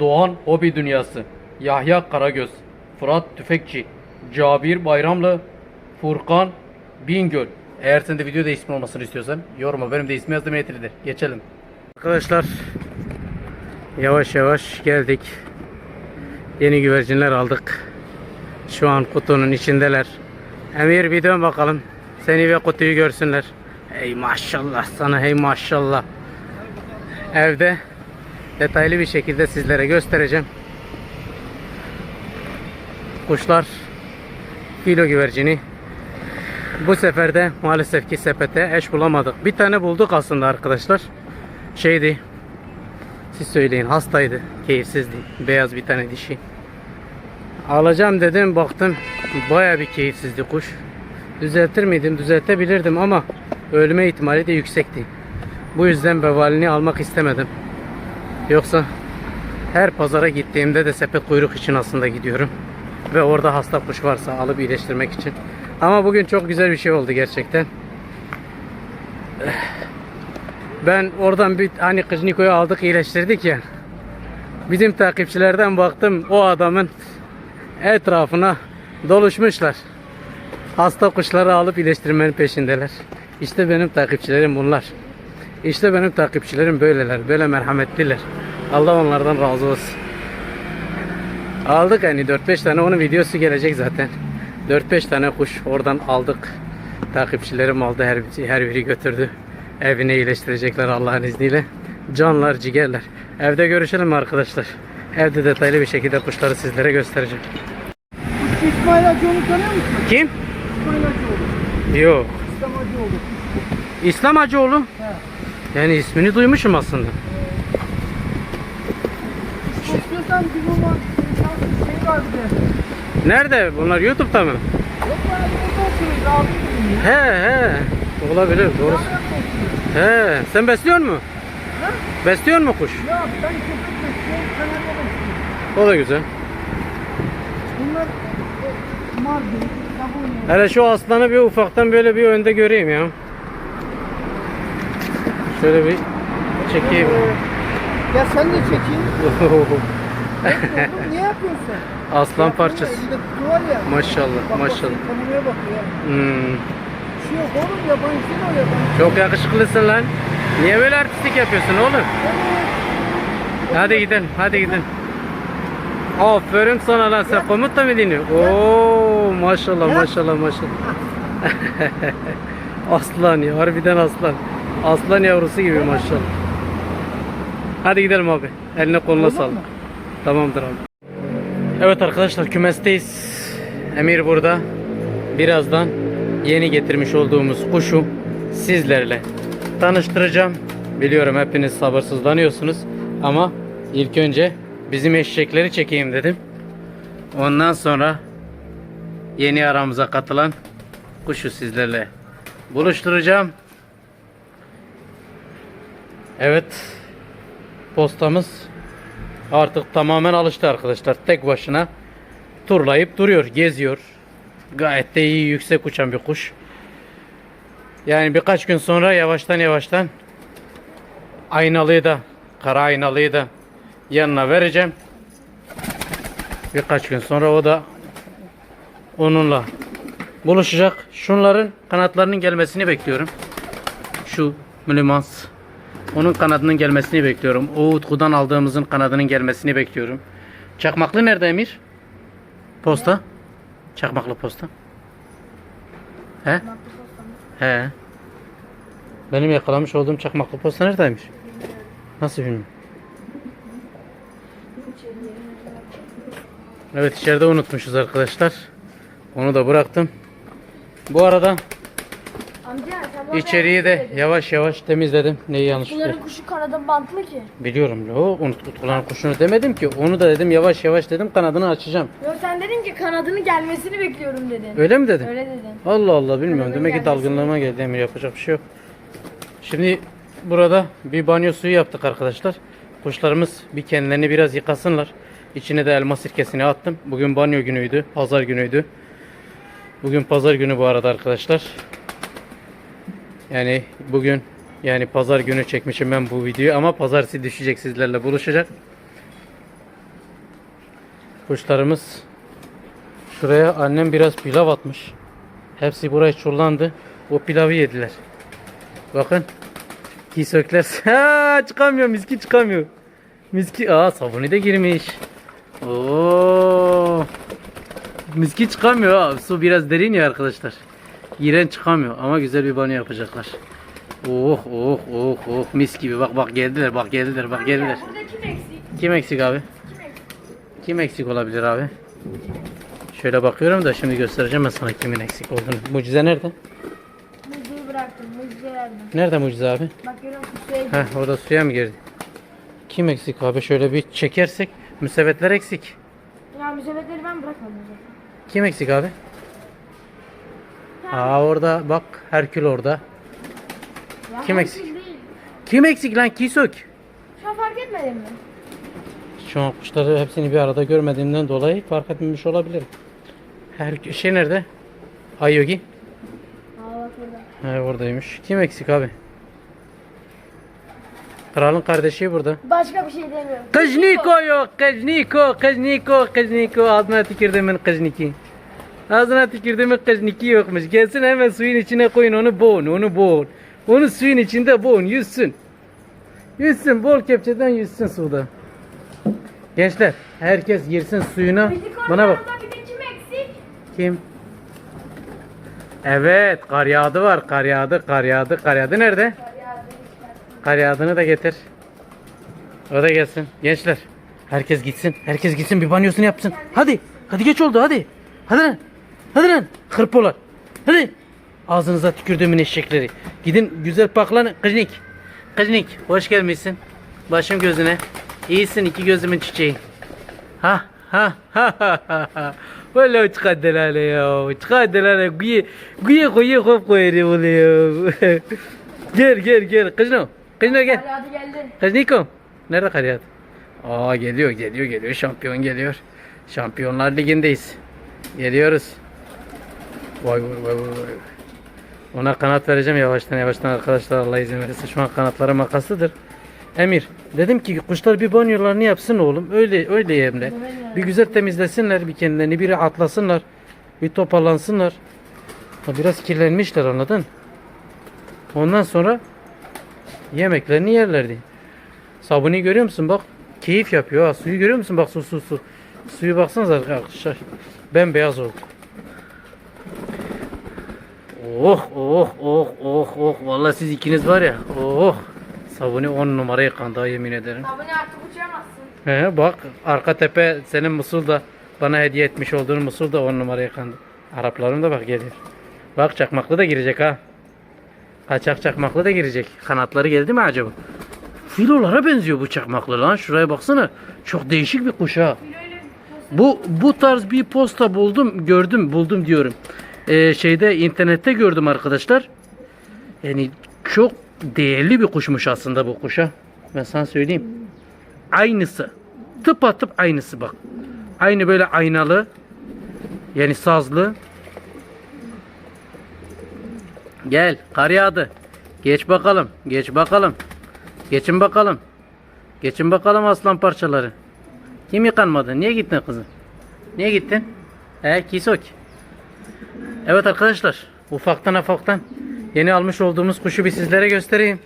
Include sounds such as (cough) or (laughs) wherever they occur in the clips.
Doğan Hobi Dünyası, Yahya Karagöz, Fırat Tüfekçi, Cabir Bayramlı, Furkan Bingöl. Eğer sen de videoda ismin olmasını istiyorsan yoruma benim de ismi yazdım yetilidir. Geçelim. Arkadaşlar yavaş yavaş geldik. Yeni güvercinler aldık. Şu an kutunun içindeler. Emir bir dön bakalım. Seni ve kutuyu görsünler. Hey maşallah sana hey maşallah. Evde detaylı bir şekilde sizlere göstereceğim. Kuşlar filo güvercini. Bu sefer de maalesef ki sepete eş bulamadık. Bir tane bulduk aslında arkadaşlar. Şeydi. Siz söyleyin hastaydı. Keyifsizdi. Beyaz bir tane dişi. Alacağım dedim baktım baya bir keyifsizdi kuş. Düzeltir miydim? Düzeltebilirdim ama ölme ihtimali de yüksekti. Bu yüzden bevalini almak istemedim. Yoksa her pazara gittiğimde de sepet kuyruk için aslında gidiyorum. Ve orada hasta kuş varsa alıp iyileştirmek için. Ama bugün çok güzel bir şey oldu gerçekten. Ben oradan bir hani Kıжniko'yu aldık iyileştirdik ya. Bizim takipçilerden baktım o adamın etrafına doluşmuşlar. Hasta kuşları alıp iyileştirmenin peşindeler. İşte benim takipçilerim bunlar. İşte benim takipçilerim böyleler, böyle merhametliler. Allah onlardan razı olsun. Aldık hani 4-5 tane onun videosu gelecek zaten. 4-5 tane kuş oradan aldık. Takipçilerim aldı her, her biri götürdü. Evine iyileştirecekler Allah'ın izniyle. Canlar, cigerler. Evde görüşelim arkadaşlar? Evde detaylı bir şekilde kuşları sizlere göstereceğim. İsmail Hacıoğlu tanıyor musun? Kim? İsmail Hacıoğlu. Yok. İslam Hacıoğlu. İslam Hacıoğlu. He. Yani ismini duymuşum aslında. İstiyorsan bir bu var. Şey var bir de. Nerede? Bunlar YouTube'da mı? Yok ben burada oturuyoruz abi dedim ya. He he. Olabilir doğru. He. Sen besliyor mu? Ha? Besliyor mu kuş? Ya ben köpek besliyorum. Kanada besliyorum. O da güzel. Bunlar e, Mardin, Sabunya. Hele şu aslanı bir ufaktan böyle bir önde göreyim ya. Şöyle bir çekeyim. Ya sen de çekeyim. (laughs) Niye yapıyorsun? Aslan parçası. Ya. Maşallah Bak, maşallah. Bak, kameraya bak ya. Hmm. Şey yok oğlum yabancı değil o yabancı. Çok yakışıklısın lan. Niye böyle artistik yapıyorsun oğlum? Hadi gidelim, hadi gidelim. Aferin sana lan sen komut mı dinliyorsun? Oo maşallah maşallah maşallah. (laughs) aslan ya harbiden aslan. Aslan yavrusu gibi maşallah. Hadi gidelim abi. Eline koluna sağlık. Tamamdır abi. Evet arkadaşlar kümesteyiz. Emir burada. Birazdan yeni getirmiş olduğumuz kuşu sizlerle tanıştıracağım. Biliyorum hepiniz sabırsızlanıyorsunuz ama ilk önce bizim eşekleri çekeyim dedim. Ondan sonra yeni aramıza katılan kuşu sizlerle buluşturacağım. Evet. Postamız artık tamamen alıştı arkadaşlar. Tek başına turlayıp duruyor, geziyor. Gayet de iyi yüksek uçan bir kuş. Yani birkaç gün sonra yavaştan yavaştan aynalıyı da, kara aynalıyı da yanına vereceğim. Birkaç gün sonra o da onunla buluşacak. Şunların kanatlarının gelmesini bekliyorum. Şu Mülümans. Onun kanadının gelmesini bekliyorum. O Utku'dan aldığımızın kanadının gelmesini bekliyorum. Çakmaklı nerede Emir? Posta. Çakmaklı posta. He? He. Benim yakalamış olduğum çakmaklı posta neredeymiş? Nasıl bilmiyorum. Evet içeride unutmuşuz arkadaşlar. Onu da bıraktım. Bu arada içeriği de yavaş yavaş temizledim. Neyi yanlış Bunların kuşu kanadı bantlı ki. Biliyorum o unut Utku'ların kuşunu demedim ki. Onu da dedim yavaş yavaş dedim kanadını açacağım. Yok sen dedin ki kanadını gelmesini bekliyorum dedin. Öyle mi dedim? Öyle dedin. Allah Allah bilmiyorum. Kanadının Demek ki dalgınlığıma geldi Emir yapacak bir şey yok. Şimdi burada bir banyo suyu yaptık arkadaşlar. Kuşlarımız bir kendilerini biraz yıkasınlar. İçine de elma sirkesini attım. Bugün banyo günüydü. Pazar günüydü. Bugün pazar günü bu arada arkadaşlar. Yani bugün yani pazar günü çekmişim ben bu videoyu ama pazartesi düşecek sizlerle buluşacak. Kuşlarımız şuraya annem biraz pilav atmış. Hepsi buraya çullandı. O pilavı yediler. Bakın. Kisökler. (laughs) Ha, çıkamıyor miski çıkamıyor. Miski aa sabuni de girmiş. Oo. Miski çıkamıyor. Su biraz derin ya arkadaşlar. Giren çıkamıyor ama güzel bir banyo yapacaklar. Oh oh oh oh mis gibi bak bak geldiler bak geldiler bak geldiler. Burada kim eksik? Kim eksik abi? Kim eksik? Kim eksik olabilir abi? Şöyle bakıyorum da şimdi göstereceğim ben sana kimin eksik olduğunu. Mucize nerede? Mucizeyi bıraktım. Mucize verdim. Nerede mucize abi? Bak görüyor musun? Suya gitti. Heh orada suya mı girdi? Kim eksik abi? Şöyle bir çekersek müsebbetler eksik. Ya mücevherleri ben bırakmadım. Kim eksik abi? Aa orada bak Herkül orada. Ya Kim eksik? değil. Kim eksik lan Kisök? Şu an fark etmedin mi? Şu an kuşları hepsini bir arada görmediğimden dolayı fark etmemiş olabilirim. Her şey nerede? Ayogi. Aa bak burada. He oradaymış. Kim eksik abi? Kralın kardeşi burada. Başka bir şey demiyorum. Kız Niko yok. Kız Niko. Kız Niko. Kız Niko. Ağzına tükürdümün kız Niki. Ağzına tükürdümün kız Niki yokmuş. Gelsin hemen suyun içine koyun onu boğun. Onu boğun. Onu suyun içinde boğun. Yüzsün. Yüzsün. Bol kepçeden yüzsün suda. Gençler herkes girsin suyuna. Bana bak. Kim? Evet kar yağdı var. Kar yağdı. Kar yağdı. Kar yağdı nerede? Kar yağdığını da getir. O da gelsin. Gençler. Herkes gitsin. Herkes gitsin bir banyosunu yapsın. Hadi. Hadi geç oldu hadi. Hadi lan. Hadi lan. Hırpolar. Hadi. Ağzınıza tükürdüğümün eşekleri. Gidin güzel paklanın. Kıznik. Kıznik. Hoş gelmişsin. Başım gözüne. İyisin iki gözümün çiçeği. Ha ha ha ha ha ha. Valla çıkar delale ya. Çıkar delale. Güye güye güye hop koyarım oluyor. (laughs) gel gel gel. Kızno. Kızno gel. Hadi geldi. Nerede kar yağdı? Aa geliyor geliyor geliyor. Şampiyon geliyor. Şampiyonlar Ligi'ndeyiz. Geliyoruz. Vay vay vay vay. Ona kanat vereceğim yavaştan yavaştan arkadaşlar Allah izin verirse. Şu an kanatları makaslıdır. Emir dedim ki kuşlar bir banyolarını yapsın oğlum. Öyle öyle Emre. Bir güzel temizlesinler bir kendilerini. Bir atlasınlar. Bir toparlansınlar. Ha, biraz kirlenmişler anladın? Ondan sonra yemeklerini yerlerdi. Sabuni görüyor musun bak keyif yapıyor ha suyu görüyor musun bak su su su suyu baksanıza arkadaşlar bembeyaz oldu oh oh oh oh oh vallahi siz ikiniz var ya oh Sabuni 10 numara yıkandı yemin ederim Abone artık uçamazsın. He bak arka tepe senin Musul'da bana hediye etmiş olduğun Musul'da 10 numara yıkandı Araplarım da bak geliyor bak çakmaklı da girecek ha Kaçak çakmaklı da girecek kanatları geldi mi acaba Filolara benziyor bu çakmaklı lan. Şuraya baksana. Çok değişik bir kuş ha. Bu bu tarz bir posta buldum, gördüm, buldum diyorum. Ee, şeyde internette gördüm arkadaşlar. Yani çok değerli bir kuşmuş aslında bu kuşa. Ben sana söyleyeyim. Aynısı. Tıpatıp aynısı bak. Aynı böyle aynalı. Yani sazlı. Gel, kar yağdı. Geç bakalım, geç bakalım. Geçin bakalım. Geçin bakalım aslan parçaları. Kim yıkanmadı? Niye gittin kızım? Niye gittin? He kisok. Evet arkadaşlar. Ufaktan ufaktan yeni almış olduğumuz kuşu bir sizlere göstereyim.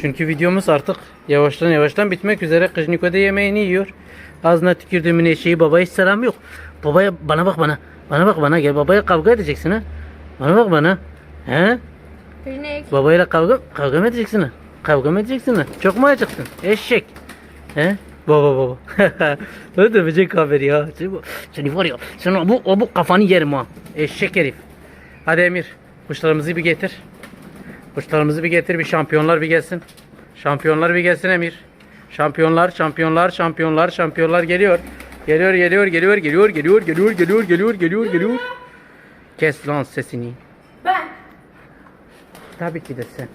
Çünkü videomuz artık yavaştan yavaştan bitmek üzere. Kız Niko da yemeğini yiyor. Ağzına tükürdüğümün eşeği babaya hiç selam yok. Babaya bana bak bana. Bana bak bana gel babaya kavga edeceksin ha. Bana bak bana. He? Eksik. Babayla kavga kavga mı edeceksin ha? Kavga mı edeceksin ha? Çok mu acıktın? Eşek. He? Baba baba. (laughs) ne demeyecek haberi ya. Seni, var ya. Sen o bu, bu kafanı yerim ha. Eşek herif. Hadi Emir. Kuşlarımızı bir getir. Kuşlarımızı bir getir. Bir şampiyonlar bir gelsin. Şampiyonlar bir gelsin Emir. Şampiyonlar, şampiyonlar, şampiyonlar, şampiyonlar geliyor. Geliyor, geliyor, geliyor, geliyor, geliyor, geliyor, geliyor, geliyor, geliyor, geliyor. Kes lan sesini. Ben. Tabii ki de sen.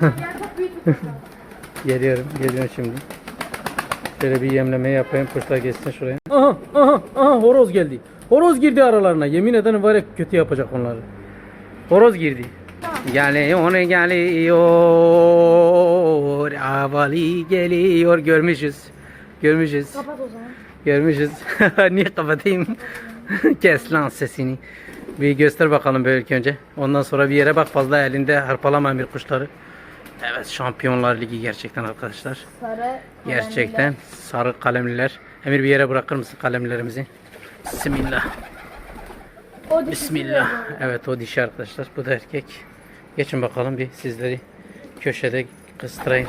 (laughs) Geliyorum, geliyorum şimdi. Şöyle bir yemleme yapayım, kuşlar geçsin şuraya. Aha, aha, aha horoz geldi. Horoz girdi aralarına. Yemin ederim var ya kötü yapacak onları. Horoz girdi. Geliyor, geliyor, avali geliyor. Görmüşüz. Görmüşüz. Kapat o zaman. Görmüşüz. (laughs) Niye kapatayım? (laughs) Kes lan sesini. Bir göster bakalım böyle ilk önce. Ondan sonra bir yere bak fazla elinde harpalama bir kuşları. Evet Şampiyonlar Ligi gerçekten arkadaşlar. Sarı. Gerçekten sarı kalemliler. Emir bir yere bırakır mısın kalemlerimizi? Bismillah. O Bismillah. Evet o dişi arkadaşlar. Bu da erkek. Geçin bakalım bir sizleri köşede kıstırayım.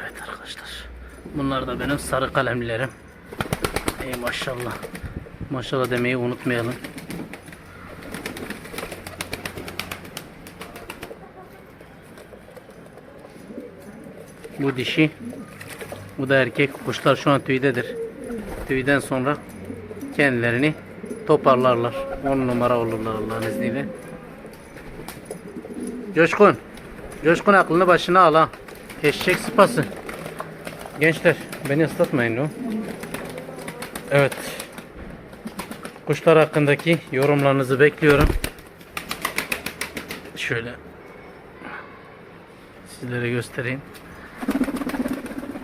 Evet arkadaşlar. Bunlar da benim sarı kalemlilerim. Ey maşallah. Maşallah demeyi unutmayalım. Bu dişi. Bu da erkek. Kuşlar şu an tüydedir. Tüyden sonra kendilerini toparlarlar. 10 numara olurlar Allah'ın izniyle. Coşkun. Coşkun aklını başına al ha. Eşek sıpası. Gençler beni ıslatmayın o. Evet. Kuşlar hakkındaki yorumlarınızı bekliyorum. Şöyle sizlere göstereyim.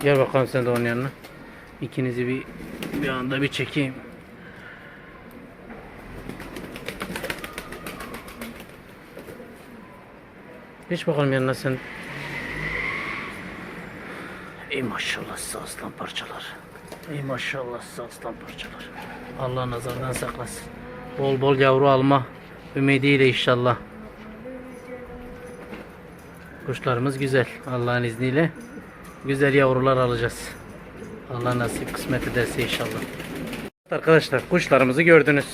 Gel bakalım sen de onun yanına. İkinizi bir bir anda bir çekeyim. Geç bakalım yanına sen. Ey maşallah size aslan parçalar. Ey maşallah size aslan parçalar. Allah nazardan saklasın. Bol bol yavru alma ümidiyle inşallah. Kuşlarımız güzel. Allah'ın izniyle güzel yavrular alacağız. Allah nasip kısmet ederse inşallah. Arkadaşlar kuşlarımızı gördünüz.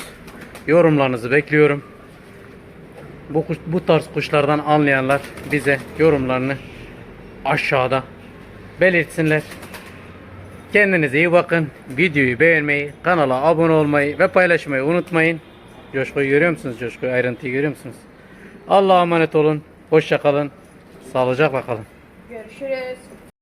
Yorumlarınızı bekliyorum. Bu, kuş, bu tarz kuşlardan anlayanlar bize yorumlarını aşağıda belirtsinler. Kendinize iyi bakın. Videoyu beğenmeyi, kanala abone olmayı ve paylaşmayı unutmayın. Coşkuyu görüyor musunuz? Coşkuyu ayrıntıyı görüyor musunuz? Allah'a emanet olun. Hoşça kalın. Sağlıcakla kalın. Görüşürüz.